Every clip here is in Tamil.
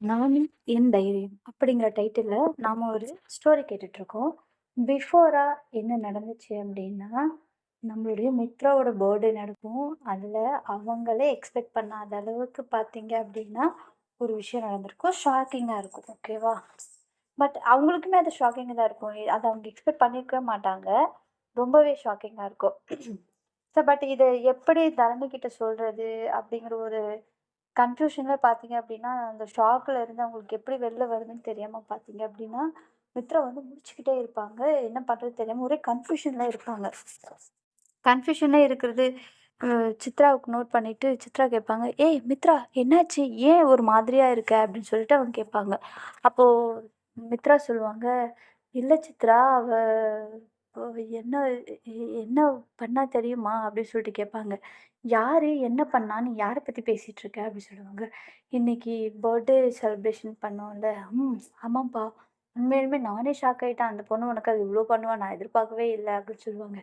நானும் என் தைரியம் அப்படிங்கிற டைட்டிலில் நாம் ஒரு ஸ்டோரி கேட்டுட்ருக்கோம். பிஃபோராக என்ன நடந்துச்சு அப்படின்னா நம்மளுடைய மித்ராவோட பர்த்டே நடக்கும். அதில் அவங்களே எக்ஸ்பெக்ட் பண்ணாத அளவுக்கு பார்த்தீங்க அப்படின்னா ஒரு விஷயம் நடந்திருக்கும். ஷாக்கிங்காக இருக்கும் ஓகேவா பட் அவங்களுக்குமே அது ஷாக்கிங்காக தான் இருக்கும். அதை அவங்க எக்ஸ்பெக்ட் பண்ணியிருக்கவே மாட்டாங்க. ரொம்பவே ஷாக்கிங்காக இருக்கும். ஸோ பட் இதை எப்படி தரணிக்கிட்ட சொல்கிறது அப்படிங்கிற ஒரு கன்ஃப்யூஷனில் பார்த்தீங்க அப்படின்னா அந்த ஷாக்கில் இருந்து அவங்களுக்கு எப்படி வெளில வருதுன்னு தெரியாமல் பார்த்தீங்க அப்படின்னா மித்ரா வந்து முடிச்சுக்கிட்டே இருப்பாங்க. என்ன பண்ணுறது தெரியாமல் ஒரே கன்ஃபியூஷனில் இருப்பாங்க. கன்ஃபியூஷனில் இருக்கிறது சித்ராவுக்கு நோட் பண்ணிவிட்டு சித்ரா கேட்பாங்க ஏய் மித்ரா என்னாச்சு? ஏன் ஒரு மாதிரியாக இருக்க? அப்படின்னு சொல்லிட்டு அவங்க கேட்பாங்க. அப்போது மித்ரா சொல்லுவாங்க இல்லை சித்ரா அவள் என்ன என்ன பண்ணா தெரியுமா? அப்படின்னு சொல்லிட்டு கேட்பாங்க. யார்? என்ன பண்ணா? நீ யாரை பற்றி பேசிகிட்டு இருக்க? அப்படின்னு சொல்லுவாங்க. இன்றைக்கி பர்த்டே செலிப்ரேஷன் பண்ணோம்ல ம் ஆமாம்ப்பா. உண்மையிலுமே நானே ஷாக் ஆகிட்டேன் அந்த பொண்ணு உனக்கு அது இவ்வளோ பண்ணுவா? நான் எதிர்பார்க்கவே இல்லை. அப்படின்னு சொல்லுவாங்க.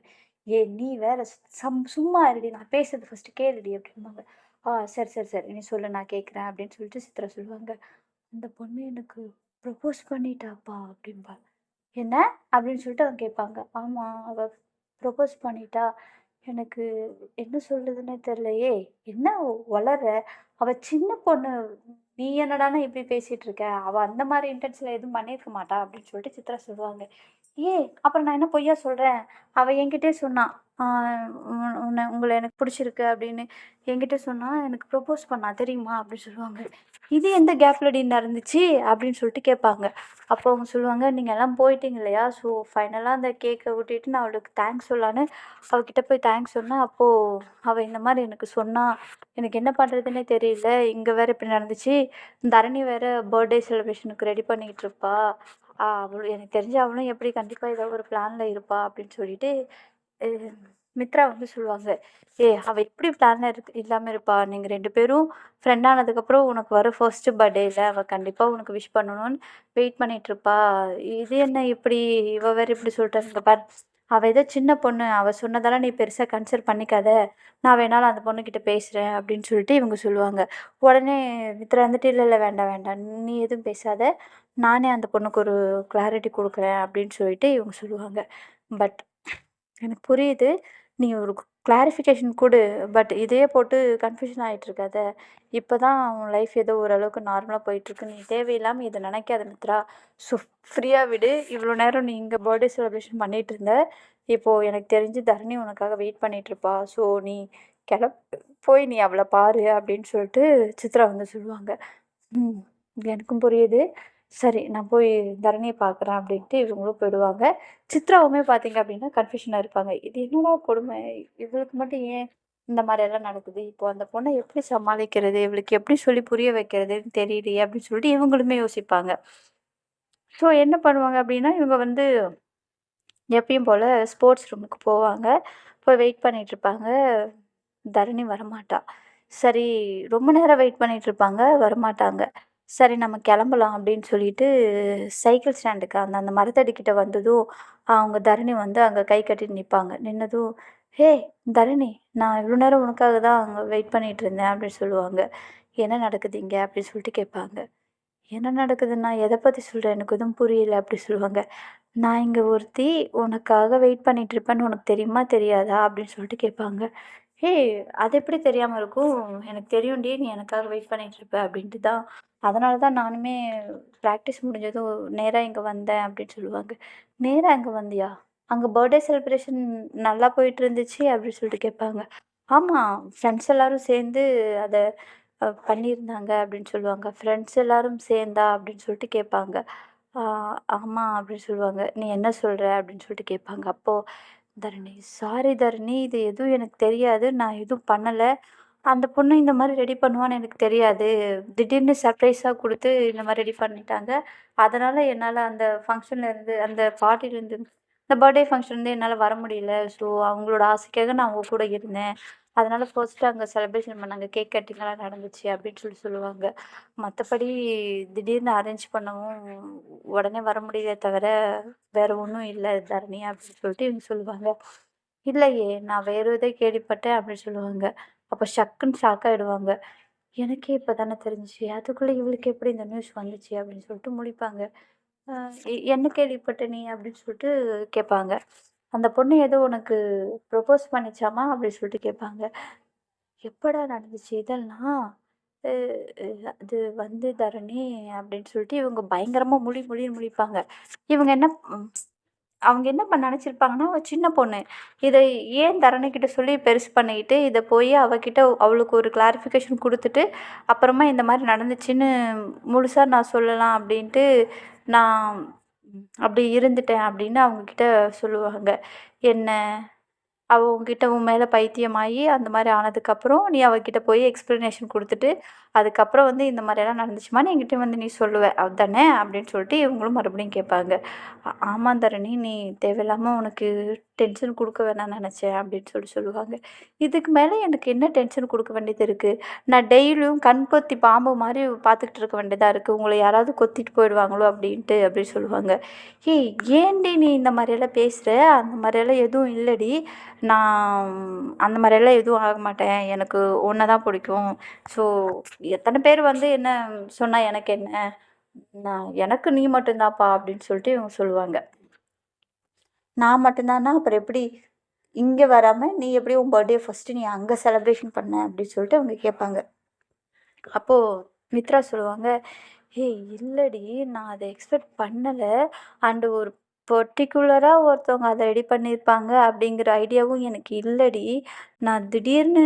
ஏ நீ வேற சம் சும்மா இருடி. நான் பேசுறது ஃபஸ்ட்டு கேளுடி. அப்படிம்பாங்க. ஆ சரி சரி சரி. நீ சொல்லு நான் கேட்குறேன். அப்படின்னு சொல்லிட்டு சித்ரா சொல்லுவாங்க. அந்த பொண்ணு எனக்கு ப்ரப்போஸ் பண்ணிட்டாப்பா. அப்படின்பா என்ன? அப்படின்னு சொல்லிட்டு அவங்க கேட்பாங்க. ஆமாம் அவள் ப்ரொபோஸ் பண்ணிட்டா. எனக்கு என்ன சொல்லுதுன்னே தெரியலையே. என்ன வளர? அவள் சின்ன பொண்ணு. நீ என்னடான்னா இப்படி பேசிகிட்டு இருக்க? அவள் அந்த மாதிரி இன்டென்ஷனில் எதுவும் பண்ணியிருக்க மாட்டா அப்படின்னு சொல்லிட்டு சித்ரா சொல்லுவாங்க. ஏ அப்புறம் நான் என்ன பொய்யா சொல்கிறேன் அவள் என்கிட்டே சொன்னான் உன்னை உங்களை எனக்கு பிடிச்சிருக்கு அப்படின்னு என்கிட்ட சொன்னால் எனக்கு ப்ரொப்போஸ் பண்ணா தெரியுமா? அப்படின்னு சொல்லுவாங்க. இது எந்த கேப்லடி நடந்துச்சு? அப்படின்னு சொல்லிட்டு கேட்பாங்க. அப்போ அவங்க சொல்லுவாங்க நீங்கள் எல்லாம் போயிட்டீங்க இல்லையா? ஸோ ஃபைனலாக அந்த கேக்கை விட்டுட்டு நான் அவளுக்கு தேங்க்ஸ் சொல்லான்னு அவகிட்ட போய் தேங்க்ஸ் சொன்னேன் அப்போது அவள் இந்த மாதிரி எனக்கு சொன்னா எனக்கு என்ன பண்ணுறதுனே தெரியல. இங்கே வேறு இப்படி நடந்துச்சு. தரணி வேறு பர்த்டே செலிப்ரேஷனுக்கு ரெடி பண்ணிக்கிட்டு இருப்பா. அவளும் எனக்கு தெரிஞ்ச அவளும் எப்படி கண்டிப்பாக ஏதோ ஒரு பிளானில் இருப்பா அப்படின்னு சொல்லிட்டு மித்ரா வந்து சொல்லுவாங்க. ஏ அவள் எப்படி பிளானில் இருக்கு இல்லாமல் இருப்பா. நீங்கள் ரெண்டு பேரும் ஃப்ரெண்ட் ஆனதுக்கப்புறம் உனக்கு வர ஃபர்ஸ்ட் பர்த்டேயில் அவள் கண்டிப்பாக உனக்கு விஷ் பண்ணணும்னு வெயிட் பண்ணிகிட்ருப்பா இது என்ன இப்படி இவ வேறு இப்படி சொல்லிட்டாங்க பார். அவள் ஏதோ சின்ன பொண்ணு அவள் சொன்னதெல்லாம் நீ பெருசாக கன்சிடர் பண்ணிக்காத. நான் வேணாலும் அந்த பொண்ணுக்கிட்ட பேசுகிறேன் அப்படின்னு சொல்லிட்டு இவங்க சொல்லுவாங்க. உடனே மித்ரா வந்துட்டு இல்லை இல்லை வேண்டாம் வேண்டாம். நீ எதுவும் பேசாத. நானே அந்த பொண்ணுக்கு ஒரு கிளாரிட்டி கொடுக்குறேன். அப்படின்னு சொல்லிட்டு இவங்க சொல்லுவாங்க. பட் எனக்கு புரியுது. நீ ஒரு கிளாரிஃபிகேஷன் கொடு பட் இதையே போட்டு கன்ஃபியூஷன் ஆகிட்டு இருக்காத இப்போ தான் உன் லைஃப் ஏதோ ஓரளவுக்கு நார்மலாக போயிட்டுருக்கு. நீ தேவையில்லாமல் இதை நினைக்காத மித்ரா. ஸோ ஃப்ரீயாக விடு. இவ்வளோ நேரம் நீ இங்கே பர்த்டே செலிப்ரேஷன் பண்ணிகிட்டு இருந்த இப்போது எனக்கு தெரிஞ்சு தரணி உனக்காக வெயிட் பண்ணிகிட்ருப்பா ஸோ நீ கிளப் போய் நீ அவளை பாரு அப்படின்னு சொல்லிட்டு சித்ரா வந்து சொல்லுவாங்க. ம் எனக்கும் புரியுது. சரி நான் போய் தரணியை பார்க்குறேன் அப்படின்ட்டு இவங்களும் போயிடுவாங்க. சித்ராவுமே பார்த்தீங்க அப்படின்னா கன்ஃபியூஷனாக இருப்பாங்க. இது இன்னும் கொடுமை? இவளுக்கு மட்டும் ஏன் இந்த மாதிரி எல்லாம் நடக்குது? இப்போ அந்த பொண்ணை எப்படி சமாளிக்கிறது? இவளுக்கு எப்படி சொல்லி புரிய வைக்கிறதுன்னு தெரியலையே அப்படின்னு சொல்லிட்டு இவங்களுமே யோசிப்பாங்க. ஸோ என்ன பண்ணுவாங்க அப்படின்னா இவங்க வந்து எப்பயும் போல் ஸ்போர்ட்ஸ் ரூமுக்கு போவாங்க. போய் வெயிட் பண்ணிகிட்ருப்பாங்க தரணி வரமாட்டா. சரி ரொம்ப நேரம் வெயிட் பண்ணிகிட்ருப்பாங்க வரமாட்டாங்க. சரி நம்ம கிளம்பலாம் அப்படின்னு சொல்லிட்டு சைக்கிள் ஸ்டாண்டுக்கு அந்த அந்த மரத்தடிக்கிட்ட வந்ததும் அவங்க தரணி வந்து அங்கே கை கட்டிட்டு நிற்பாங்க நின்னதும் ஹே தரணி நான் இவ்வளோ நேரம் உனக்காக தான் அங்கே வெயிட் பண்ணிகிட்டு இருந்தேன் அப்படின்னு சொல்லுவாங்க. என்ன நடக்குது இங்கே? அப்படின்னு சொல்லிட்டு கேட்பாங்க. என்ன நடக்குதுன்னா எதை பற்றி சொல்கிறேன் எனக்கு எதுவும் புரியல அப்படி சொல்லுவாங்க. நான் இங்கே ஒருத்தி உனக்காக வெயிட் பண்ணிகிட்டு இருப்பேன்னு உனக்கு தெரியுமா தெரியாதா? அப்படின்னு சொல்லிட்டு கேட்பாங்க. ஏய் அது எப்படி தெரியாமல் இருக்கும்? எனக்கு தெரியும்டி நீ எனக்காக வெயிட் பண்ணிட்டு இருப்ப அப்படின்ட்டு தான். அதனால தான் நானுமே ப்ராக்டிஸ் முடிஞ்சதும் நேராக இங்கே வந்தேன் அப்படின்னு சொல்லுவாங்க. நேராக அங்கே வந்தியா? அங்கே பர்த்டே செலிப்ரேஷன் நல்லா போயிட்டு இருந்துச்சு அப்படின்னு சொல்லிட்டு கேட்பாங்க. ஆமாம் ஃப்ரெண்ட்ஸ் எல்லாரும் சேர்ந்து அதை பண்ணியிருந்தாங்க அப்படின்னு சொல்லுவாங்க. ஃப்ரெண்ட்ஸ் எல்லாரும் சேர்ந்தா அப்படின்னு சொல்லிட்டு கேட்பாங்க. ஆமாம் அப்படின்னு சொல்லுவாங்க. நீ என்ன சொல்கிற அப்படின்னு சொல்லிட்டு கேட்பாங்க. அப்போது தரணி. சாரி தரணி இது எதுவும் எனக்கு தெரியாது. நான் எதுவும் பண்ணலை. அந்த பொண்ணு இந்த மாதிரி ரெடி பண்ணுவான்னு எனக்கு தெரியாது. திடீர்னு சர்ப்ரைஸாக கொடுத்து இந்த மாதிரி ரெடி பண்ணிட்டாங்க. அதனால் என்னால் அந்த ஃபங்க்ஷன்லேருந்து அந்த பார்ட்டிலேருந்து இந்த பர்த்டே ஃபங்க்ஷன்லேருந்து என்னால் வர முடியல. ஸோ அவங்களோட ஆசைக்காக நான் அவங்க கூட இருந்தேன். அதனால் ஃபர்ஸ்ட்டு அங்கே செலிப்ரேஷன் பண்ணாங்க கேக் கட்டிங்லாம் நடந்துச்சு அப்படின்னு சொல்லி சொல்லுவாங்க மற்றபடி திடீர்னு அரேஞ்ச் பண்ணவும் உடனே வர முடியல தவிர வேறு ஒன்றும் இல்லை தரணி அப்படின்னு சொல்லிட்டு இவங்க சொல்லுவாங்க இல்லையே நான் வேறு இதை கேள்விப்பட்டேன் அப்படின்னு சொல்லுவாங்க அப்போ ஷக்குன்னு ஷாக் ஆகிடுவாங்க எனக்கே இப்போ தானே தெரிஞ்சிச்சு அதுக்குள்ளே இவளுக்கு எப்படி இந்த நியூஸ் வந்துச்சு? அப்படின்னு சொல்லிட்டு முடிப்பாங்க என்ன கேள்விப்பட்ட நீ? அப்படின்னு சொல்லிட்டு கேட்பாங்க. அந்த பொண்ணு ஏதோ உனக்கு ப்ரொப்போஸ் பண்ணிச்சாம்மா? அப்படின்னு சொல்லிட்டு கேட்பாங்க. எப்படா நடந்துச்சு இதெல்லாம்? அது வந்து தரணி அப்படின்னு சொல்லிட்டு இவங்க பயங்கரமாக முழி முழின்னு முழிப்பாங்க. இவங்க என்ன அவங்க என்ன பண்ண நினச்சிருப்பாங்கன்னா அவள் சின்ன பொண்ணு. இதை ஏன் தரணிக்கிட்ட சொல்லி பெருசு பண்ணிக்கிட்டு, இதை போய் அவகிட்ட அவளுக்கு ஒரு கிளாரிஃபிகேஷன் கொடுத்துட்டு அப்புறமா இந்த மாதிரி நடந்துச்சுன்னு முழுசாக நான் சொல்லலாம் அப்படின்ட்டு, நான் அப்படி இருந்துட்டேன் அப்படின்னு அவங்கக்கிட்ட சொல்லுவாங்க. என்ன அவ உன்கிட்ட உன் மேலே பைத்தியமாகி அந்த மாதிரி ஆனதுக்கப்புறம், நீ அவகிட்ட போய் எக்ஸ்ப்ளனேஷன் கொடுத்துட்டு அதுக்கப்புறம் வந்து இந்த மாதிரியெல்லாம் நடந்துச்சுமான்னு என்கிட்ட வந்து நீ சொல்லுவ. அதானே? அப்படின்னு சொல்லிட்டு இவங்களும் மறுபடியும் கேட்பாங்க. ஆமாம் தரணி, நீ தேவையில்லாமல் உனக்கு டென்ஷன் கொடுக்க வேணாம்னு நினச்சேன் அப்படின்னு சொல்லி சொல்லுவாங்க. இதுக்கு மேலே எனக்கு என்ன டென்ஷன் கொடுக்க வேண்டியது இருக்குது நான் டெய்லியும் கண் கொத்தி பாம்பு மாதிரி பார்த்துக்கிட்டு இருக்க வேண்டியதாக இருக்குது உங்களை யாராவது கொத்திட்டு போயிடுவாங்களோ அப்படின்ட்டு அப்படின்னு சொல்லுவாங்க. ஏய் ஏன்டி நீ இந்த மாதிரியெல்லாம் பேசுகிற அந்த மாதிரியெல்லாம் எதுவும் இல்லடி. நான் அந்த மாதிரியெல்லாம் எதுவும் ஆக மாட்டேன். எனக்கு ஒன்றை தான் பிடிக்கும். ஸோ எத்தனை பேர் வந்து என்ன சொன்னால் எனக்கு என்ன? நான் எனக்கு நீ மட்டும்தான்ப்பா அப்படின்னு சொல்லிட்டு இவங்க சொல்லுவாங்க. நான் மட்டும்தானா அப்புறம் எப்படி? இங்கே வராமல் நீ எப்படி உன் பர்த்டே ஃபர்ஸ்ட்டு நீ அங்கே செலப்ரேஷன் பண்ண? அப்படின்னு சொல்லிட்டு அவங்க கேட்பாங்க. அப்போது மித்ரா சொல்லுவாங்க, ஏய் இல்லடி நான் அதை எக்ஸ்பெக்ட் பண்ணலை அண்டு ஒரு பர்டிகுலராக ஒருத்தவங்க அதை ரெடி பண்ணியிருப்பாங்க அப்படிங்கிற ஐடியாவும் எனக்கு இல்லைடி நான் திடீர்னு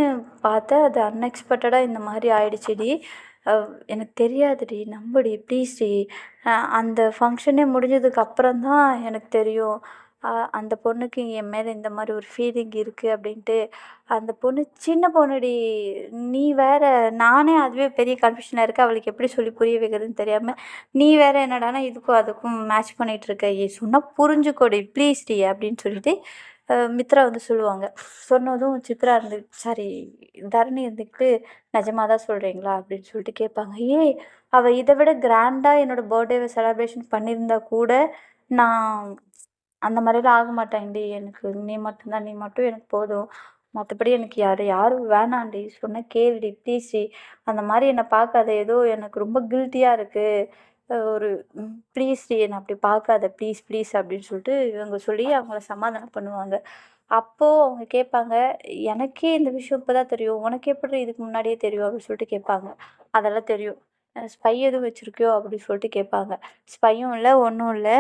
பார்த்தேன் அது அன்எக்ஸ்பெக்டடாக இந்த மாதிரி ஆயிடுச்சுடி. எனக்கு தெரியாதுடி நம்புடி ப்ளீஸ்டி. அந்த ஃபங்க்ஷனே முடிஞ்சதுக்கு அப்புறம் தான் எனக்கு தெரியும். அந்த பொண்ணுக்கு என் மேலே இந்த மாதிரி ஒரு ஃபீலிங் இருக்குது அப்படின்ட்டு. அந்த பொண்ணு சின்ன பொண்ணுடி. நீ வேற நானே அதுவே பெரிய கன்ஃபியூஷனாக இருக்க அவளுக்கு எப்படி சொல்லி புரிய வைக்கிறதுன்னு தெரியாமல் நீ வேறு என்னடானா இதுக்கும் அதுக்கும் மேட்ச் பண்ணிகிட்ருக்க இருக்க. ஏய் புரிஞ்சுக்கோடி புரிஞ்சுக்கோடி ப்ளீஸ்டி அப்படின்னு சொல்லிட்டு மித்ரா வந்து சொல்லுவாங்க. சொன்னதும் சித்ரா இருந்து சாரி தரணி இருந்துக்கிட்டு, நிஜமாக தான் சொல்கிறீங்களா அப்படின்னு சொல்லிட்டு கேட்பாங்க. ஏய் அவள் இதை விட கிராண்டாக என்னோடய பர்த்டேவை செலிப்ரேஷன் பண்ணியிருந்தா கூட, நான் அந்த மாதிரிலாம் ஆக மாட்டேன்டி. எனக்கு நீ மட்டும் தான். நீ மட்டும் எனக்கு போதும். மற்றபடி எனக்கு யார் யாரும் வேணாம்டி. சொன்னா கேளுடி ப்ளீஸ்டி. அந்த மாதிரி என்னை பார்க்காத. ஏதோ எனக்கு ரொம்ப கில்ட்டியாக இருக்குது ஒரு ப்ளீஸ்டி என்னை அப்படி பார்க்காத. ப்ளீஸ் ப்ளீஸ் அப்படின்னு சொல்லிட்டு இவங்க சொல்லி அவங்கள சமாதானம் பண்ணுவாங்க. அப்போது அவங்க கேட்பாங்க, எனக்கே இந்த விஷயம் இப்போ தான் தெரியும். உனக்கு எப்படி இதுக்கு முன்னாடியே தெரியும்? அப்படின்னு சொல்லிட்டு கேட்பாங்க. அதெல்லாம் தெரியும். ஸ்பை எதுவும் வச்சுருக்கியோ அப்படின்னு சொல்லிட்டு கேட்பாங்க. ஸ்பையும் இல்லை ஒன்றும் இல்லை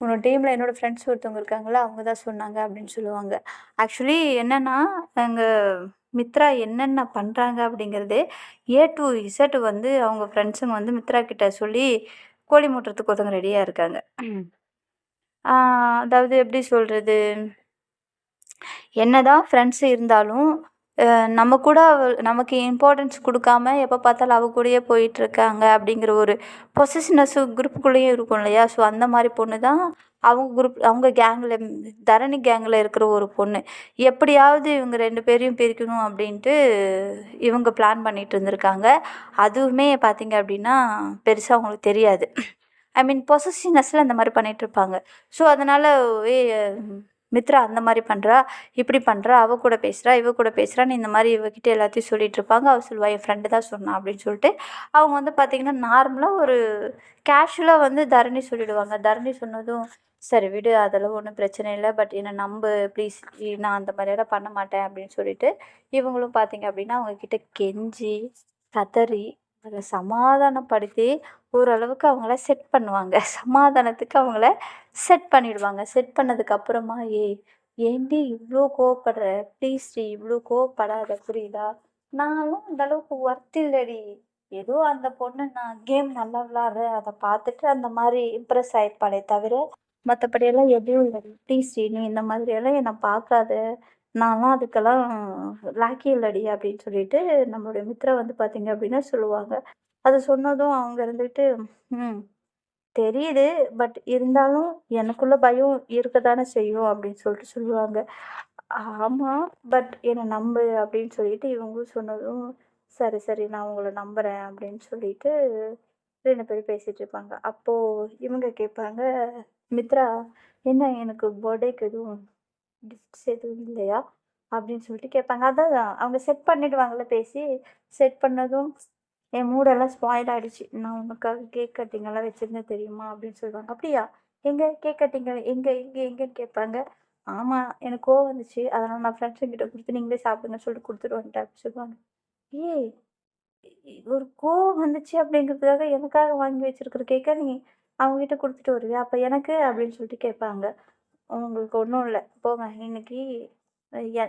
உன்னோட டீம்ல என்னோட ஃப்ரெண்ட்ஸ் ஒருத்தவங்க இருக்காங்கல்ல, அவங்க தான் சொன்னாங்க அப்படின்னு சொல்லுவாங்க. ஆக்சுவலி என்னன்னா, அங்க மித்ரா என்னென்ன பண்றாங்க அப்படிங்கிறது ஏ டூ இசட் வந்து அவங்க ஃப்ரெண்ட்ஸுங்க வந்து மித்ரா கிட்ட சொல்லி கோழி மூட்டுறதுக்கு ஒருத்தவங்க ரெடியா இருக்காங்க. அதாவது எப்படி சொல்றது? என்னதான் ஃப்ரெண்ட்ஸ் இருந்தாலும், நம்ம கூட அவ நமக்கு இம்பார்ட்டன்ஸ் கொடுக்காம எப்போ பார்த்தாலும் அவ கூடயே போயிட்டுருக்காங்க அப்படிங்கிற ஒரு பொசசிவ்னஸ் குரூப்புக்குள்ளேயும் இருக்கும் இல்லையா? ஸோ அந்த மாதிரி பொண்ணு தான் அவங்க குரூப் அவங்க கேங்கில் தரணி கேங்கில் இருக்கிற ஒரு பொண்ணு. எப்படியாவது இவங்க ரெண்டு பேரையும் பிரிக்கணும் அப்படின்ட்டு இவங்க பிளான் பண்ணிகிட்டு இருந்திருக்காங்க. அதுவுமே பார்த்திங்க அப்படின்னா, பெருசாக அவங்களுக்கு தெரியாது. ஐ மீன் பொசசிவ்னஸ்ல இந்த மாதிரி பண்ணிகிட்ருப்பாங்க ஸோ அதனால் மித்ரா அந்த மாதிரி பண்ணுறா இப்படி பண்ணுறா அவ கூட பேசுறா, இவ கூட பேசுகிறான்னு இந்த மாதிரி இவகிட்ட எல்லாத்தையும் சொல்லிட்டு இருப்பாங்க. அவள் சொல்லுவா, என் ஃப்ரெண்டு தான் சொன்னா அப்படின்னு சொல்லிட்டு, அவங்க வந்து பார்த்தீங்கன்னா, நார்மலாக ஒரு கேஷுவலாக வந்து தரணி சொல்லிடுவாங்க. தரணி சொன்னதும், சரி விடு அதெல்லாம் ஒன்றும் பிரச்சனை இல்லை பட் என்னை நம்பு ப்ளீஸ். நான் அந்த மாதிரியெல்லாம் பண்ண மாட்டேன் அப்படின்னு சொல்லிட்டு, இவங்களும் பார்த்தீங்க அப்படின்னா, அவங்கக்கிட்ட கெஞ்சி, கதறி, அதில் சமாதானப்படுத்தி, ஓரளவுக்கு அவங்கள செட் பண்ணுவாங்க. சமாதானத்துக்கு அவங்கள செட் பண்ணிடுவாங்க. செட் பண்ணதுக்கப்புறமா ஏ ஏய் ஏன்டி இவ்ளோ கோவப்படுற? ப்ளீஸ்டி இவ்வளோ கோவப்படாத புரியுதா? நானும் அந்தளவுக்கு ஒர்த் இல்லடி. ஏதோ அந்த பொண்ணு நான் கேம் நல்லா விளாட்றேன் அதை பார்த்துட்டு அந்த மாதிரி இம்ப்ரெஸ் ஆயிருப்பாளே தவிர, மற்றபடியெல்லாம் எதுவும் இல்லடி. ப்ளீஸ்டி நீ இந்த மாதிரியெல்லாம் என்னை பார்க்காத. நான்லாம் அதுக்கெல்லாம் லாக்கி இல்லடி அப்படின்னு சொல்லிட்டு நம்மளுடைய மித்ரா வந்து பார்த்தீங்க அப்படின்னா சொல்லுவாங்க. அதை சொன்னதும் அவங்க இருந்துட்டு, ம் தெரியுது. பட் இருந்தாலும் எனக்குள்ள பயம் இருக்க தானே செய்யும் அப்படின்னு சொல்லிட்டு சொல்லுவாங்க. ஆமாம் பட் என்னை நம்பு அப்படின்னு சொல்லிட்டு இவங்களும் சொன்னதும், சரி, சரி நான் உங்களை நம்புகிறேன் அப்படின்னு சொல்லிட்டு ரெண்டு பேரும் பேசிகிட்டு இருப்பாங்க. அப்போது இவங்க கேட்பாங்க, மித்ரா என்ன எனக்கு பர்த்டேக்கு எதுவும் கிஃப்ட்ஸ் எதுவும் இல்லையா? அப்படின்னு சொல்லிட்டு கேட்பாங்க. அதான் அவங்க செட் பண்ணிடுவாங்கல்ல பேசி. செட் பண்ணதும் என் மூடெல்லாம் ஸ்பாயில் ஆகிடுச்சு "நான் உனக்காக கேக் கட்டிங்கெல்லாம் வச்சுருந்தேன் தெரியுமா?" அப்படின்னு சொல்லுவாங்க. "அப்படியா? எங்கே கேக் கட்டிங்க எங்கே எங்கே எங்கேன்னு கேட்பாங்க. ஆமாம் எனக்கு கோவம் வந்துச்சு. அதனால் நான் ஃப்ரெண்ட்ஸுங்கிட்ட கொடுத்து நீங்களே சாப்பிடுங்கன்னு சொல்லிட்டு குடுத்துட்டு வந்துட்டேன்" அப்படின்னு சொல்லுவாங்க. ஏய்! ஒரு கோவம் வந்துச்சு அப்படிங்கிறதுக்காக எனக்காக வாங்கி வச்சுருக்கிற கேக்க நீ அவங்ககிட்ட கொடுத்துட்டு வருவியா? அப்போ எனக்கு? அப்படின்னு சொல்லிட்டு கேட்பாங்க. உங்களுக்கு ஒன்றும் இல்லை போங்க இன்னைக்கு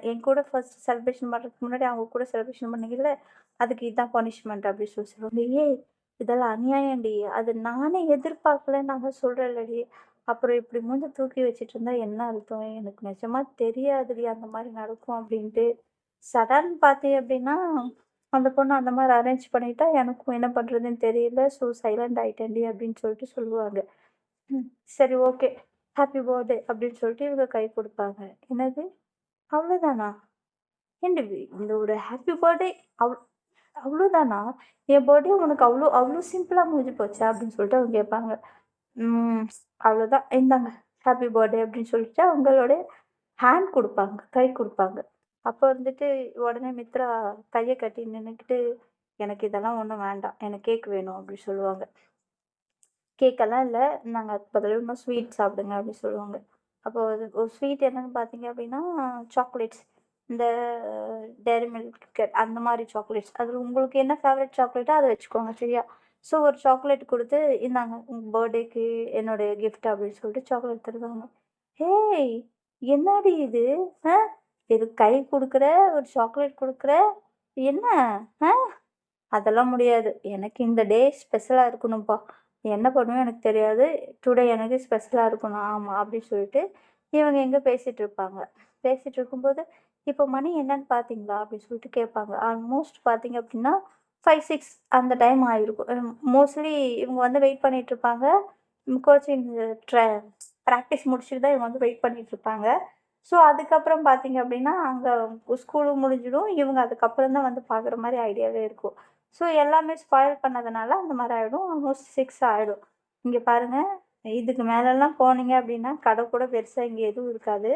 என் கூட ஃபர்ஸ்ட் செலிப்ரேஷன் பண்ணுறதுக்கு முன்னாடி அவங்க கூட செலிப்ரேஷன் பண்ணீங்கல்ல, அதுக்கு இதுதான் பனிஷ்மெண்ட் அப்படின்னு சொல்லி சொல்லுவாங்க. ஏய்! இதெல்லாம் அநியாயம்டி. அது நானே எதிர்பார்க்கல நான் சொல்கிறேன்லடி அப்புறம் இப்படி மூஞ்ச தூக்கி வச்சுட்டு இருந்தா என்ன அர்த்தம்? எனக்கு நிஜமாக தெரியாதுடி அந்த மாதிரி நடக்கும் அப்படின்ட்டு. சடன் பார்த்தீங்க அப்படின்னா, அந்த பொண்ணு அந்த மாதிரி அரேஞ்ச் பண்ணிட்டா, எனக்கும் என்ன பண்ணுறதுன்னு தெரியல. ஸோ சைலண்ட் ஆகிட்டேன்டி அப்படின்னு சொல்லிட்டு சொல்லுவாங்க. ம். சரி ஓகே. ஹாப்பி பர்த்டே அப்படின்னு சொல்லிட்டு இவங்க கை கொடுப்பாங்க என்னது? அவ்வளோதானா? ஏன்டி இந்த ஒரு ஹாப்பி பர்த்டே அவ் அவ்வளோதானா? என் பர்த்டே உனக்கு அவ்வளோ அவ்வளோ சிம்பிளாக முடிஞ்சு போச்சா? அப்படின்னு சொல்லிட்டு அவங்க கேட்பாங்க. அவ்வளோதான். இந்தாங்க ஹாப்பி பர்த்டே அப்படின்னு சொல்லிட்டு அவங்களோட ஹேண்ட் கொடுப்பாங்க கை கொடுப்பாங்க அப்போ வந்துட்டு உடனே மித்ரா கையை கட்டி நின்னுக்கிட்டு, "எனக்கு இதெல்லாம் ஒன்றும் வேண்டாம். எனக்கு கேக் வேணும்" அப்படின்னு சொல்லுவாங்க. கேக்கெல்லாம் இல்லை நாங்கள் அதுக்கு இன்னும் ஸ்வீட் சாப்பிடுங்க அப்படின்னு சொல்லுவாங்க. அப்போ ஒரு ஸ்வீட் என்னன்னு பார்த்தீங்க அப்படின்னா, சாக்லேட்ஸ். இந்த டேரி மில்க் கிட்கேட் அந்த மாதிரி சாக்லேட்ஸ். அதில் உங்களுக்கு என்ன ஃபேவரட் சாக்லேட்டோ அதை வச்சுக்கோங்க சரியா? ஸோ ஒரு சாக்லேட் கொடுத்து "இந்தாங்க உங்கள் பர்த்டேக்கு என்னுடைய கிஃப்ட்" அப்படின்னு சொல்லிட்டு சாக்லேட் தருவாங்க. ஹேய் என்னடி இது? ஆ இது கை கொடுக்குற ஒரு சாக்லேட் கொடுக்குற என்ன? ஆ "அதெல்லாம் முடியாது. எனக்கு இந்த டே ஸ்பெஷலாக இருக்கணும்ப்பா. என்ன பண்ணுவோம் எனக்கு தெரியாது. டுடே எனக்கு ஸ்பெஷலாக இருக்கணும்." ஆமாம் அப்படின்னு சொல்லிட்டு இவங்க எங்கே பேசிகிட்டு இருப்பாங்க. பேசிகிட்டு இருக்கும்போது, "இப்போ மணி என்னன்னு பார்த்தீங்களா?" அப்படின்னு சொல்லிட்டு கேட்பாங்க. ஆல்மோஸ்ட் பார்த்தீங்க அப்படின்னா 5, 6 அந்த டைம் ஆகிருக்கும் மோஸ்ட்லி இவங்க வந்து வெயிட் பண்ணிகிட்ருப்பாங்க இருப்பாங்க. கோச்சிங் ட்ர ப்ராக்டிஸ் முடிச்சுட்டு தான் இவங்க வந்து வெயிட் பண்ணிகிட்டு இருப்பாங்க. ஸோ அதுக்கப்புறம் பார்த்தீங்க அப்படின்னா, அங்கே ஸ்கூலும் முடிஞ்சிடும். இவங்க அதுக்கப்புறம் தான் வந்து பார்க்குற மாதிரி ஐடியாவே இருக்கும். ஸோ எல்லாமே ஸ்பாயில் பண்ணதுனால அந்த மாதிரி ஆகிடும் ஆல்மோஸ்ட் சிக்ஸ் ஆகிடும் இங்கே பாருங்கள் இதுக்கு மேலெல்லாம் போனீங்க அப்படின்னா, கடை கூட பெருசாக இங்கே எதுவும் இருக்காது.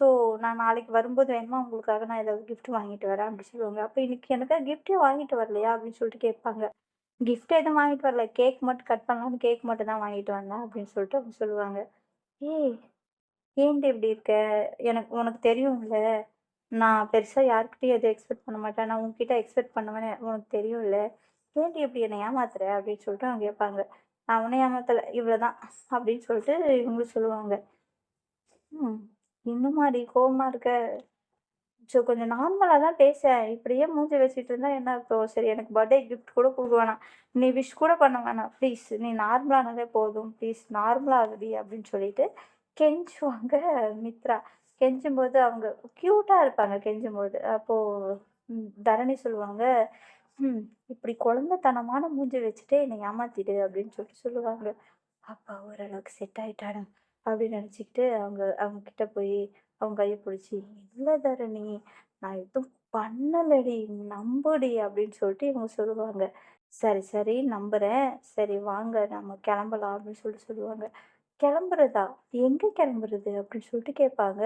ஸோ நான் நாளைக்கு வரும்போது வேணுமா உங்களுக்காக நான் ஏதாவது கிஃப்ட் வாங்கிட்டு வரேன் அப்படி சொல்லுவாங்க. அப்போ இன்னைக்கு எனக்கு கிஃப்ட்டே வாங்கிட்டு வரலையா? அப்படின்னு சொல்லிட்டு கேட்பாங்க. கிஃப்ட் எதுவும் வாங்கிட்டு வரல. கேக் மட்டும் கட் பண்ணலாம்னு கேக் மட்டும் தான் வாங்கிட்டு வந்தேன் அப்படின்னு சொல்லிட்டு அவங்க சொல்லுவாங்க. ஏய்! ஏன்டி இப்படி இருக்க? எனக்கு உனக்கு தெரியும்ல. நான் பெருசாக யார்கிட்டயும் எதுவும் எக்ஸ்பெக்ட் பண்ண மாட்டேன். நான் உங்ககிட்ட எக்ஸ்பெக்ட் பண்ணுவேன்னு உனக்கு தெரியும்ல. ஏன்டி இப்படி என்னை ஏமாத்துற? அப்படின்னு சொல்லிட்டு அவங்க கேட்பாங்க. நான் உன்னை ஏமாத்தலை இவ்வளோ தான் அப்படின்னு சொல்லிட்டு இவங்களும் சொல்லுவாங்க. ம். மாதிரி கோபமாக இருக்க? ஸோ கொஞ்சம் நார்மலாக தான் பேசேன். இப்படியே மூஞ்சி வச்சுட்டு இருந்தா என்ன இப்போ சரி எனக்கு பர்த்டே கிஃப்ட் கூட கொடுக்க வேணாம். நீ விஷ் கூட பண்ண வேணாம். ப்ளீஸ் நீ நார்மலானதே போதும். ப்ளீஸ் நார்மலா அப்படின்னு சொல்லிட்டு கெஞ்சுவாங்க மித்ரா. கெஞ்சும்போது அவங்க க்யூட்டாக இருப்பாங்க கெஞ்சும்போது. அப்போது தரணி சொல்லுவாங்க, "ம் இப்படி குழந்தைத்தனமான மூஞ்சி வச்சுட்டு என்னை ஏமாத்திடு" அப்படின்னு சொல்லிட்டு சொல்லுவாங்க. அப்பா ஓரளவுக்கு செட் ஆகிட்டானு அப்படின்னு நினச்சிக்கிட்டு அவங்க அவங்க கிட்ட போய் அவங்க கையை பிடிச்சி, இல்லை தரணி, நான் எதுவும் பண்ணலடி. நம்புடி" அப்படின்னு சொல்லிட்டு இவங்க சொல்லுவாங்க. "சரி, சரி நம்புறேன். சரி வாங்க நம்ம கிளம்பலாம்" அப்படின்னு சொல்லிட்டு சொல்லுவாங்க. "கிளம்புறதா? எங்க கிளம்புறது?" அப்படின்னு சொல்லிட்டு கேட்பாங்க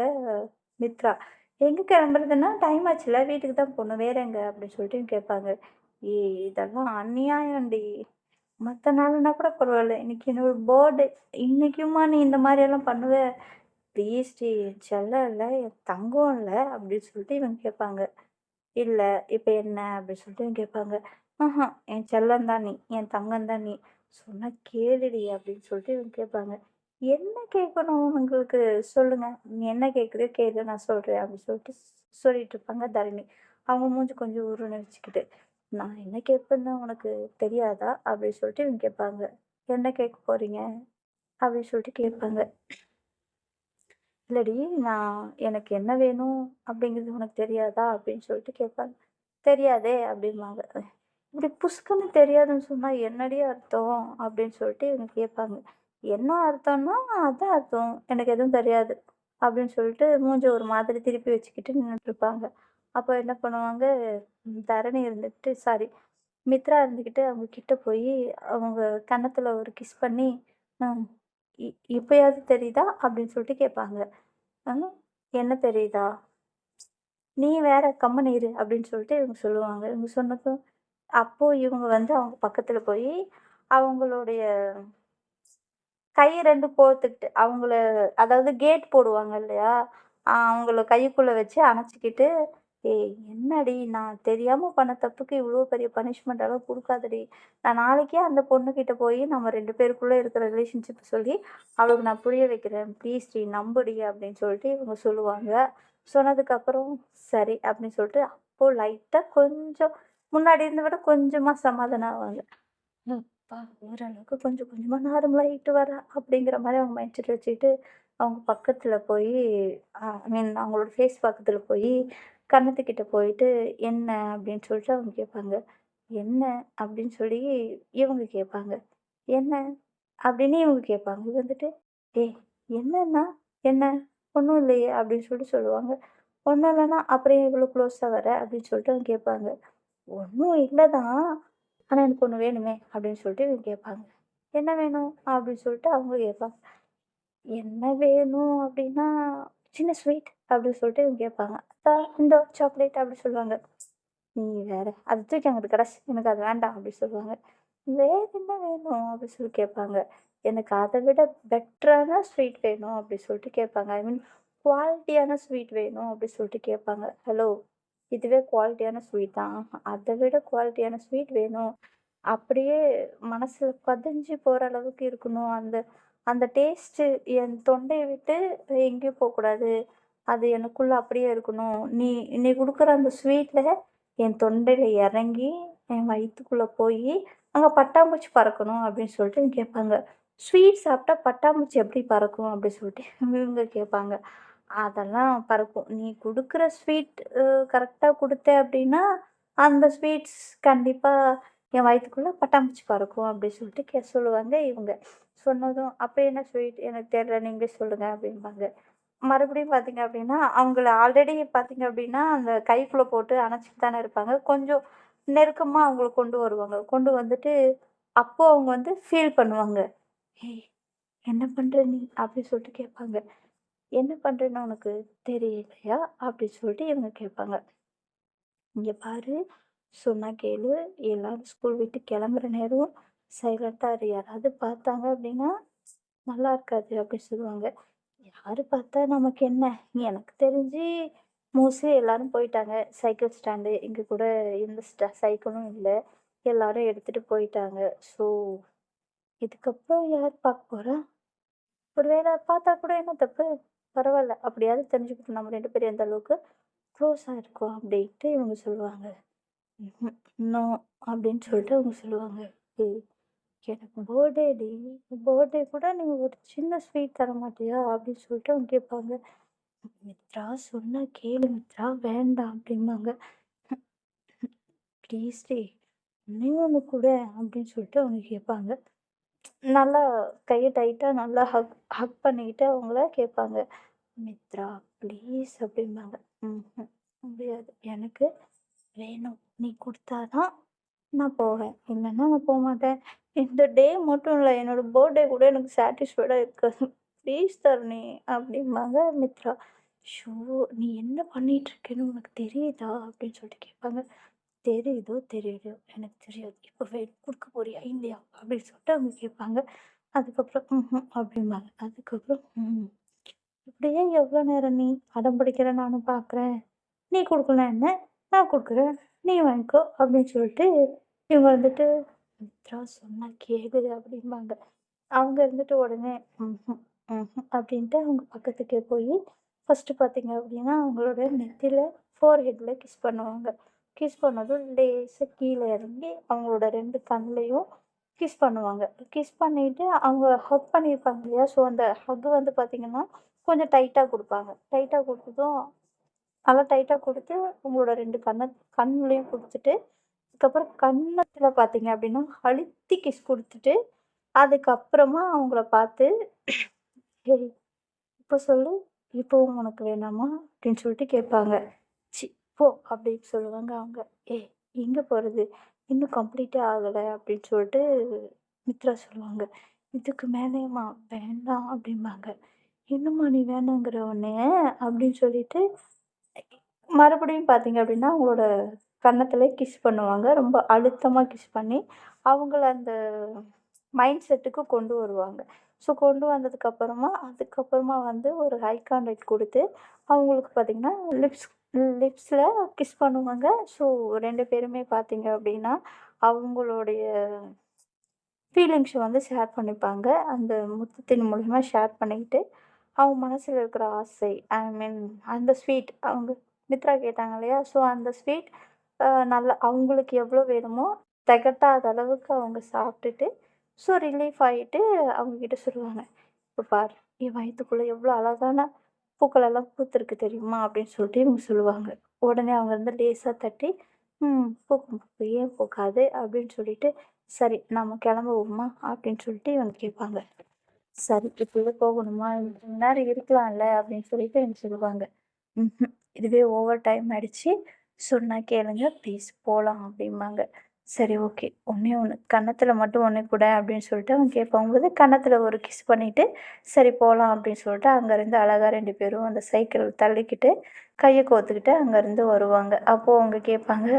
மித்ரா. "எங்க கிளம்புறதுன்னா, டைம் ஆச்சுல்ல வீட்டுக்கு தான் போணும். வேற எங்க?" அப்படின்னு சொல்லிட்டு கேட்பாங்க. "ஏய் இதெல்லாம் அநியாயம்டி. மத்த நாள்னா கூட பரவாயில்ல. இன்னைக்கு என்னோட பர்த்டே. இன்னைக்குமா நீ இந்த மாரியெல்லாம் பண்ணுவ? ப்ளீஸ்டி என் செல்லம் இல்ல, என் தங்கம் இல்ல" அப்படின்னு சொல்லிட்டு இவங்க கேட்பாங்க. "இல்ல இப்ப என்ன?" அப்படின்னு சொல்லிட்டு இவங்க கேட்பாங்க. "ஆஹம் என் செல்லம் தான் நீ. என் தங்கம் தான் நீ. சொன்னா கேளுடி" அப்படின்னு சொல்லிட்டு இவங்க கேட்பாங்க. "என்ன கேட்கணும் உங்களுக்கு? சொல்லுங்க. நீ என்ன கேட்குறியோ கேளு நான் சொல்கிறேன் அப்படின்னு சொல்லிட்டு சொல்லிட்டு இருப்பாங்க தரணி. அவங்க மூஞ்சி கொஞ்சம் உருன்னு வச்சுக்கிட்டு. "நான் என்ன கேட்பேன்னு உனக்கு தெரியாதா?" அப்படின்னு சொல்லிட்டு இவங்க கேட்பாங்க. "என்ன கேட்க போறீங்க?" அப்படின்னு சொல்லிட்டு கேட்பாங்க. "இல்லடி நான் எனக்கு என்ன வேணும் அப்படிங்கிறது உனக்கு தெரியாதா?" அப்படின்னு சொல்லிட்டு கேட்பாங்க. "தெரியாதே" அப்படிம்பாங்க. இப்படி புஷ்கன்னு தெரியாதுன்னு சொன்னால் என்னடி அர்த்தம்? அப்படின்னு சொல்லிட்டு இவங்க கேட்பாங்க. என்ன அர்த்தம்னா, அதான் அர்த்தம். எனக்கு எதுவும் தெரியாது. அப்படின்னு சொல்லிட்டு மூஞ்ச ஒரு மாதிரி திருப்பி வச்சுக்கிட்டு நின்றுட்டுருப்பாங்க அப்போ என்ன பண்ணுவாங்க, தரணி இருந்துகிட்டு சாரி மித்ரா இருந்துக்கிட்டு அவங்க கிட்ட போய் அவங்க கன்னத்தில் ஒரு கிஸ் பண்ணி, இப்போயாவது இ தெரியுதா?" அப்படின்னு சொல்லிட்டு கேட்பாங்க. என்ன தெரியுதா?" நீ வேற கம்மன் இரு அப்படின்னு சொல்லிட்டு இவங்க சொல்லுவாங்க. இவங்க சொன்னதும், அப்போது இவங்க வந்து அவங்க பக்கத்தில் போய் அவங்களுடைய கை ரெண்டு கோர்த்துக்கிட்டு அவங்கள அதாவது கேட் போடுவாங்க இல்லையா? அவங்கள கைக்குள்ளே வச்சு அணைச்சிக்கிட்டு "ஏய் என்னடி நான் தெரியாமல் பண்ண தப்புக்கு இவ்வளோ பெரிய பனிஷ்மெண்ட் எல்லாம் கொடுக்காதடி நான் நாளைக்கே அந்த பொண்ணுக்கிட்ட போய் நம்ம ரெண்டு பேருக்குள்ளே இருக்கிற ரிலேஷன்ஷிப் சொல்லி அவளுக்கு நான் புரிய வைக்கிறேன். ப்ளீஸ் ஸ்ரீ நம்புடி" அப்படின்னு சொல்லிட்டு இவங்க சொல்லுவாங்க. சொன்னதுக்கப்புறம் சரி அப்படின்னு சொல்லிட்டு அப்போது லைட்டாக கொஞ்சம் முன்னாடி இருந்த விட கொஞ்சமாக சமாதானம் ஆவாங்க. அப்பா ஓரளவுக்கு கொஞ்சம் கொஞ்சமாக நார்மலாகிட்டு வர வரா அப்படிங்கிற மாதிரி அவங்க மைண்ட் செட் வச்சுக்கிட்டு, அவங்க பக்கத்தில் போய் ஐ மீன் அவங்களோட ஃபேஸ் பக்கத்தில் போய் கன்னத்துக்கிட்ட போயிட்டு, "என்ன?" அப்படின்னு சொல்லிட்டு அவங்க கேட்பாங்க. "என்ன?" அப்படின்னு சொல்லி இவங்க கேட்பாங்க. "என்ன?" அப்படின்னு இவங்க கேட்பாங்க. வந்துட்டு, "ஏய் என்னன்னா? என்ன? ஒன்றும் இல்லையே" அப்படின்னு சொல்லிட்டு சொல்லுவாங்க. ஒன்றும் இல்லைன்னா அப்புறம் இவ்வளோ க்ளோஸாக வர?" அப்படின்னு சொல்லிட்டு அவங்க கேட்பாங்க. ஒன்றும் இல்லை தான். ஆனால் எனக்கு ஒன்று வேணுமே" அப்படின்னு சொல்லிட்டு இவங்க கேட்பாங்க. "என்ன வேணும்?" அப்படின்னு சொல்லிட்டு அவங்க கேட்பாங்க. "என்ன வேணும்?" அப்படின்னா, "சின்ன ஸ்வீட்" அப்படின்னு சொல்லிட்டு இவங்க கேட்பாங்க. இந்த சாக்லேட்" அப்படி சொல்லுவாங்க. "நீ வேற. அதை தூக்கி அங்கிட்டு எனக்கு அது வேண்டாம்" அப்படின்னு சொல்லுவாங்க. வேறு என்ன வேணும்?" அப்படின்னு சொல்லி கேட்பாங்க. "எனக்கு அதை விட பெட்டரான ஸ்வீட் வேணும்" அப்படி சொல்லிட்டு கேட்பாங்க. ஐ மீன் குவாலிட்டியான ஸ்வீட் வேணும் அப்படின்னு சொல்லிட்டு கேட்பாங்க. "ஹலோ இதுவே குவாலிட்டியான ஸ்வீட் தான். அதை விட குவாலிட்டியான ஸ்வீட் வேணும். அப்படியே மனசில் பதிஞ்சு போகிற அளவுக்கு இருக்கணும். அந்த அந்த டேஸ்ட்டு என் தொண்டையை விட்டு எங்கேயும் போகக்கூடாது அது எனக்குள்ள அப்படியே இருக்கணும். நீ நீ கொடுக்குற அந்த ஸ்வீட்டில் என் தொண்டையில் இறங்கி, என் வயிற்றுக்குள்ளே போய் அங்கே பட்டாம்பூச்சி பறக்கணும்" அப்படின்னு சொல்லிட்டு கேட்பாங்க. "ஸ்வீட் சாப்பிட்டா பட்டாம்பூச்சி எப்படி பறக்கும்?" அப்படின்னு சொல்லிட்டு இவங்க கேட்பாங்க. "அதெல்லாம் பறக்கும். நீ கொடுக்குற ஸ்வீட் கரெக்டாக கொடுத்த அப்படின்னா, அந்த ஸ்வீட்ஸ் கண்டிப்பாக என் வயிற்றுக்குள்ளே பட்டாம்பூச்சி பறக்கும்" அப்படி சொல்லிட்டு கே சொல்லுவாங்க இவங்க. சொன்னதும், "அப்படி என்ன ஸ்வீட்? எனக்கு தெரியல. நீங்களே சொல்லுங்க" அப்படிம்பாங்க. மறுபடியும் பார்த்தீங்க அப்படின்னா, அவங்கள ஆல்ரெடி பார்த்தீங்க அப்படின்னா, அந்த கைக்குள்ளே போட்டு அணைச்சிட்டு தானே இருப்பாங்க. கொஞ்சம் நெருக்கமாக அவங்கள கொண்டு வருவாங்க. கொண்டு வந்துட்டு, அப்போது அவங்க வந்து ஃபீல் பண்ணுவாங்க. "ஏய் என்ன பண்ணுற நீ?" அப்படி சொல்லிட்டு கேட்பாங்க. "என்ன பண்ணுறேன்னு உனக்கு தெரியலையா?" அப்படி சொல்லிட்டு இவங்க கேட்பாங்க. இங்கே பாரு, சொன்னால் கேளு. எல்லாரும் ஸ்கூல் விட்டு கிளம்புற நேரம் சைலண்ட்டா யாராவது பார்த்தாங்க அப்படின்னா, நல்லா இருக்காது" அப்படின்னு சொல்லுவாங்க. யார் பார்த்தா நமக்கு என்ன? எனக்கு தெரிஞ்சு மோஸ்ட்லி எல்லாரும் போயிட்டாங்க. சைக்கிள் ஸ்டாண்டு இங்கே கூட எந்த ஸ்டா சைக்கிளும் இல்லை எல்லாரும் எடுத்துகிட்டு போயிட்டாங்க. ஸோ, இதுக்கப்புறம் யார் பார்க்க போகிறா ஒரு வேளை பார்த்தா கூட என்ன தப்பு? பரவாயில்ல அப்படியாவது தெரிஞ்சுக்கிட்டு நம்ம ரெண்டு பேரும் எந்த அளவுக்கு க்ளோஸாக இருக்கோம் அப்படின்ட்டு இவங்க சொல்லுவாங்க. "நோ" அப்படின்னு சொல்லிட்டு அவங்க சொல்லுவாங்க. "ஏய் எனக்கு பர்த்டேடி. பர்த்டே கூட நீங்கள் ஒரு சின்ன ஸ்வீட் தர மாட்டியா?" அப்படின்னு சொல்லிட்டு அவங்க கேட்பாங்க. "மித்ரா சொன்னால் கேளு மித்ரா. வேண்டாம்" அப்படிம்பாங்க. "ப்ளீஸ்டி நீ ஒன்று கூட அப்படின்னு சொல்லிட்டு அவங்க கேட்பாங்க. நல்லா கையை டைட்டாக நல்லா ஹக் ஹக் பண்ணிக்கிட்டு அவங்கள கேட்பாங்க. "மித்ரா ப்ளீஸ்" அப்படிம்பாங்க. ம் முடியாது. எனக்கு வேணும். நீ கொடுத்தாதான் நான் போவேன். இல்லைன்னா நான் போக மாட்டேன் இந்த டே மட்டும் இல்லை என்னோட பர்த்டே கூட எனக்கு சாட்டிஸ்ஃபைடாக இருக்காது. ப்ளீஸ் தரணி" அப்படிம்பாங்க மித்ரா. "ஷோ! நீ என்ன பண்ணிகிட்ருக்கேன்னு உனக்கு தெரியுதா?" அப்படின்னு சொல்லிட்டு கேட்பாங்க. "தெரியுதோ தெரியுதோ எனக்கு தெரியாது. இப்போ வெயிட் கொடுக்க போறியா? இல்லையா?" அப்படின்னு சொல்லிட்டு அவங்க கேட்பாங்க. அதுக்கப்புறம் "ம்ஹ்ம்" அப்படிம்பாங்க. அதுக்கப்புறம் "ம். இப்படியே எவ்வளோ நேரம் நீ அடம் பிடிக்கிற நானும் பார்க்குறேன். நீ கொடுக்கலாம் என்ன? நான் கொடுக்குறேன் நீ வாங்கிக்கோ" அப்படின்னு சொல்லிட்டு இவங்க வந்துட்டு, "மித்ரா சொன்னால் கேளு" அப்படிம்பாங்க. அவங்க இருந்துட்டு உடனே அப்படின்ட்டு அவங்க பக்கத்துக்கே போய் ஃபஸ்ட்டு பார்த்தீங்க அப்படின்னா, அவங்களோட நெத்தியில, ஃபோர்ஹெட்ல கிஸ் பண்ணுவாங்க. கிஸ் பண்ணதும் லேசாக கீழே இறங்கி அவங்களோட ரெண்டு கண்ணிலையும் கிஸ் பண்ணுவாங்க. கிஸ் பண்ணிவிட்டு அவங்க ஹக் பண்ணியிருப்பாங்க இல்லையா? ஸோ அந்த ஹக் வந்து பார்த்திங்கன்னா கொஞ்சம் டைட்டாக கொடுப்பாங்க டைட்டாக கொடுத்ததும் நல்லா டைட்டாக கொடுத்து உங்களோட ரெண்டு கண்ணை கண்ணுலையும் கொடுத்துட்டு அதுக்கப்புறம் கண்ணத்தில் பார்த்தீங்க அப்படின்னா, அழுத்தி கிஸ் கொடுத்துட்டு அதுக்கப்புறமா அவங்கள பார்த்து, இப்போ சொல்லு. இப்போவும் உனக்கு வேணாமா?" அப்படின்னு சொல்லிட்டு கேட்பாங்க. போ" அப்படின்னு சொல்லுவாங்க அவங்க. "ஏய் எங்கே போகிறது இன்னும் கம்ப்ளீட்டே ஆகலை அப்படின்னு சொல்லிட்டு மித்ரா சொல்லுவாங்க. "இதுக்கு மேலயுமா? வேண்டாம்" அப்படிம்பாங்க. "என்னம்மா நீ வேணாங்கிற உடனே?" அப்படின்னு சொல்லிட்டு மறுபடியும் பார்த்தீங்க அப்படின்னா, அவங்களோட கன்னத்தில் கிஸ் பண்ணுவாங்க. ரொம்ப அழுத்தமாக கிஸ் பண்ணி, அவங்கள அந்த மைண்ட் செட்டுக்கு கொண்டு வருவாங்க. ஸோ கொண்டு வந்ததுக்கப்புறமா, அதுக்கப்புறமா வந்து ஒரு ஹை கான்டாக்ட் கொடுத்து அவங்களுக்கு பார்த்தீங்கன்னா, லிப்ஸ் லிப்ஸில் கிஸ் பண்ணுவாங்க. ஸோ ரெண்டு பேருமே பார்த்தீங்க அப்படின்னா, அவங்களுடைய ஃபீலிங்ஸை வந்து ஷேர் பண்ணிப்பாங்க. அந்த முத்தத்தின் மூலிமா ஷேர் பண்ணிக்கிட்டு, அவங்க மனசில் இருக்கிற ஆசை, ஐ மீன் அந்த ஸ்வீட் அவங்க மித்ரா கேட்டாங்க இல்லையா? ஸோ அந்த ஸ்வீட் நல்லா அவங்களுக்கு எவ்வளோ வேணுமோ, தகட்டாத அளவுக்கு அவங்க சாப்பிட்டுட்டு, ஸோ ரிலீஃப் ஆகிட்டு அவங்கக்கிட்ட சொல்லுவாங்க. இப்போ பார் என் வயிற்றுக்குள்ளே எவ்வளோ அழகான பூக்கள் எல்லாம் பூத்திருக்கு தெரியுமா?" அப்படின்னு சொல்லிட்டு இவங்க சொல்லுவாங்க. உடனே அவங்க வந்து லேசாக தட்டி, "ம் பூக்கும் பூக்கு ஏன் பூக்காது?" அப்படின்னு சொல்லிட்டு, "சரி நம்ம கிளம்புவோமா?" அப்படின்னு சொல்லிட்டு இவங்க கேட்பாங்க. "சரி இப்பவே போகணுமா? நேரம் இருக்கலாம்ல?" அப்படின்னு சொல்லிட்டு இவங்க சொல்லுவாங்க. இதுவே ஓவர் டைம் ஆயிடுச்சு. சொன்னால் கேளுங்க ப்ளீஸ் போகலாம் அப்படிம்பாங்க. சரி ஓகே. ஒன்றே ஒன்று கன்னத்தில் மட்டும் ஒன்று கூட அப்படின்னு சொல்லிட்டு அவங்க கேட்கும்போது, கன்னத்தில் ஒரு கிஸ் பண்ணிவிட்டு "சரி போகலாம் அப்படின்னு சொல்லிட்டு அங்கேருந்து அழகா ரெண்டு பேரும் அந்த சைக்கிள் தள்ளிக்கிட்டு, கையை கோத்துக்கிட்டு அங்கேருந்து வருவாங்க. அப்போது அவங்க கேட்பாங்க,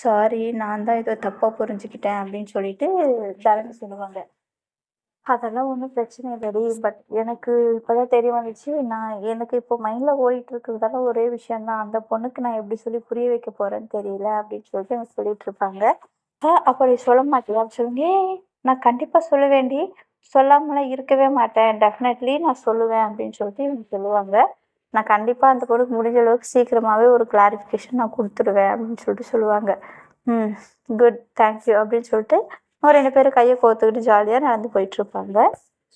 "சாரி நான் தான் ஏதோ தப்பாக புரிஞ்சுக்கிட்டேன்." அப்படின்னு சொல்லிட்டு தரணி சொல்லுவாங்க. "அதெல்லாம் ஒன்றும் பிரச்சனை இல்லடி. பட் எனக்கு இப்போ தான் தெரிய வந்துச்சு. நான் எனக்கு இப்போ மைண்டில் ஓடிட்டு இருக்கிறதெல்லாம் ஒரே விஷயம் தான். அந்த பொண்ணுக்கு நான் எப்படி சொல்லி புரிய வைக்க போகிறேன்னு தெரியல." அப்படின்னு சொல்லிட்டு அவங்க சொல்லிட்டு இருப்பாங்க அப்படி சொல்ல மாட்டியா?" சொல்லுங்க. நான் நான் சொல்ல வேண்டி சொல்லாமலாம் இருக்கவே மாட்டேன். டெஃபினெட்லி நான் சொல்லுவேன்." அப்படின்னு சொல்லிட்டு இவங்க சொல்லுவாங்க. "நான் கண்டிப்பாக அந்த பொண்ணுக்கு முடிஞ்ச அளவுக்கு சீக்கிரமாகவே ஒரு கிளாரிஃபிகேஷன் நான் கொடுத்துருவேன் அப்படின்னு சொல்லிட்டு சொல்லுவாங்க. "ம் குட். Thank you." அப்படின்னு சொல்லிட்டு அவங்க ரெண்டு பேரும் கையை கோத்துக்கிட்டு ஜாலியாக நடந்து போயிட்டுருப்பாங்க.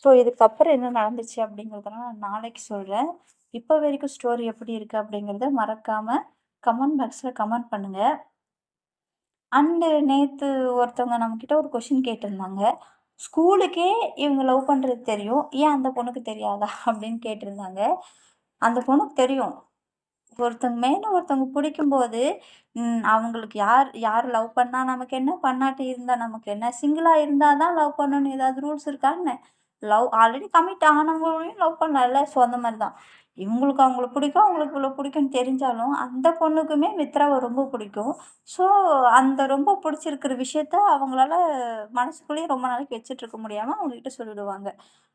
ஸோ இதுக்கப்புறம் என்ன நடந்துச்சு அப்படிங்கிறதெல்லாம் நான் நாளைக்கு சொல்கிறேன் இப்போ வரைக்கும் ஸ்டோரி எப்படி இருக்குது அப்படிங்கிறத மறக்காமல் கமெண்ட் பாக்ஸில் கமெண்ட் பண்ணுங்கள் அண்டு நேற்று ஒருத்தவங்க நம்மக்கிட்ட ஒரு கொஷின் கேட்டிருந்தாங்க. "ஸ்கூலுக்கே இவங்க லவ் பண்ணுறது தெரியும். ஏன் அந்த பொண்ணுக்கு தெரியாதா?" அப்படின்னு கேட்டிருந்தாங்க. அந்த பொண்ணுக்கு தெரியும். ஒருத்தவங்க மேலே ஒருத்தவங்க பிடிக்கும்போது, அவங்களுக்கு யார் யார் லவ் பண்ணால் நமக்கு என்ன? பண்ணாட்டி இருந்தால் நமக்கு என்ன? சிங்கிளாக இருந்தால் தான் லவ் பண்ணணும்னு ஏதாவது ரூல்ஸ் இருக்கான்னு லவ் ஆல்ரெடி கமிட் ஆனவங்களையும் லவ் பண்ணலாம்ல. ஸோ அந்த மாதிரி தான். இவங்களுக்கு அவங்கள பிடிக்கும், அவங்களுக்கு இவள பிடிக்கும்னு தெரிஞ்சாலும், அந்த பொண்ணுக்குமே மித்ராவ ரொம்ப பிடிக்கும். ஸோ அந்த ரொம்ப பிடிச்சிருக்கிற விஷயத்த அவங்களால மனசுக்குள்ளேயே ரொம்ப நாளைக்கு வச்சுட்டுருக்க முடியாம அவங்ககிட்ட சொல்லிடுவாங்க.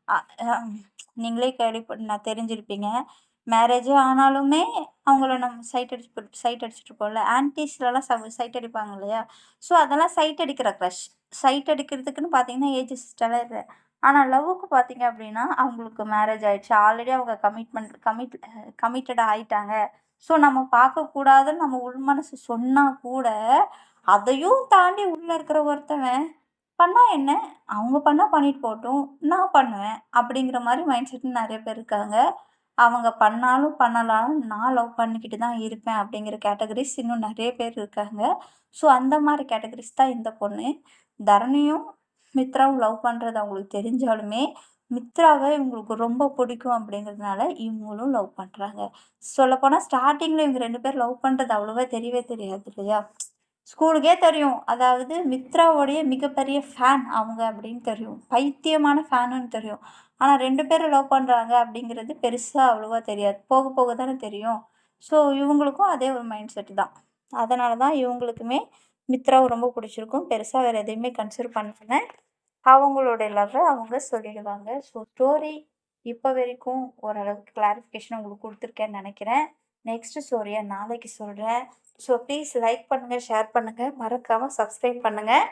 அ அம் நீங்களே கேள்விப்பட் நான் தெரிஞ்சிருப்பீங்க. மேரேஜே ஆனாலுமே அவங்கள நம்ம சைட் அடிச்சு சைட் அடிச்சுட்டுருப்போம்ல. ஆன்டீஸ்லலாம் ச சைட் அடிப்பாங்க இல்லையா? ஸோ அதெல்லாம் சைட் அடிக்கிற க்ரஷ். சைட் அடிக்கிறதுக்குன்னு பார்த்தீங்கன்னா, ஏஜ் சிஸ்டர்லாம் ஆனால் லவ்வுக்கு பார்த்தீங்க அப்படின்னா, அவங்களுக்கு மேரேஜ் ஆகிடுச்சு ஆல்ரெடி அவங்க கமிட்மெண்ட் கமிட் கமிட்டட் ஆகிட்டாங்க ஸோ நம்ம பார்க்கக்கூடாதுன்னு நம்ம உள் மனசு சொன்னால் கூட, அதையும் தாண்டி உள்ளே இருக்கிற ஒருத்தவன், பண்ணால் என்ன? அவங்க பண்ணால் பண்ணிட்டு போட்டும் நான் பண்ணுவேன்." அப்படிங்கிற மாதிரி மைண்ட் செட் நிறைய பேர் இருக்காங்க. அவங்க பண்ணாலும் பண்ணலாலும் நான் லவ் பண்ணிக்கிட்டு தான் இருப்பேன் அப்படிங்கிற கேட்டகரிஸ் இன்னும் நிறைய பேர் இருக்காங்க. ஸோ அந்த மாதிரி கேட்டகரிஸ் தான் இந்த பொண்ணு. தரணியும், மித்ராவும் லவ் பண்ணுறது அவங்களுக்கு தெரிஞ்சாலுமே, மித்ராவை இவங்களுக்கு ரொம்ப பிடிக்கும் அப்படிங்கிறதுனால இவங்களும் லவ் பண்ணுறாங்க சொல்லப்போனால் ஸ்டார்டிங்கில் இவங்க ரெண்டு பேரும் லவ் பண்ணுறது அவ்வளோவா தெரியவே தெரியாது இல்லையா? ஸ்கூலுக்கே தெரியும். அதாவது மித்ராவோடைய மிகப்பெரிய ஃபேன் அவங்க அப்படின்னு தெரியும். பைத்தியமான ஃபேனுன்னு தெரியும். ஆனால் ரெண்டு பேரும் லவ் பண்ணுறாங்க அப்படிங்கிறது பெருசாக அவ்வளோவா தெரியாது. போக போக தானே தெரியும். ஸோ இவங்களுக்கும் அதே ஒரு மைண்ட் செட் தான். அதனால தான் இவங்களுக்குமே மித்ராவ ரொம்ப பிடிச்சிருக்கும். பெருசாக வேறு எதையுமே கன்சிடர் பண்ணல அவங்களோட லவ்வை அவங்க சொல்லிடுவாங்க. ஸோ ஸ்டோரி இப்போ வரைக்கும் ஓரளவுக்கு கிளாரிஃபிகேஷன் உங்களுக்கு கொடுத்துருக்கேன்னு நினைக்கிறேன் நெக்ஸ்ட் ஸ்டோரியை நாளைக்கு சொல்கிறேன் ஸோ ப்ளீஸ் லைக் பண்ணுங்கள் ஷேர் பண்ணுங்கள் மறக்காமல் சப்ஸ்கிரைப் பண்ணுங்கள்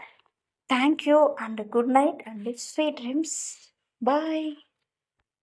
thank you and good night and sweet dreams. Bye.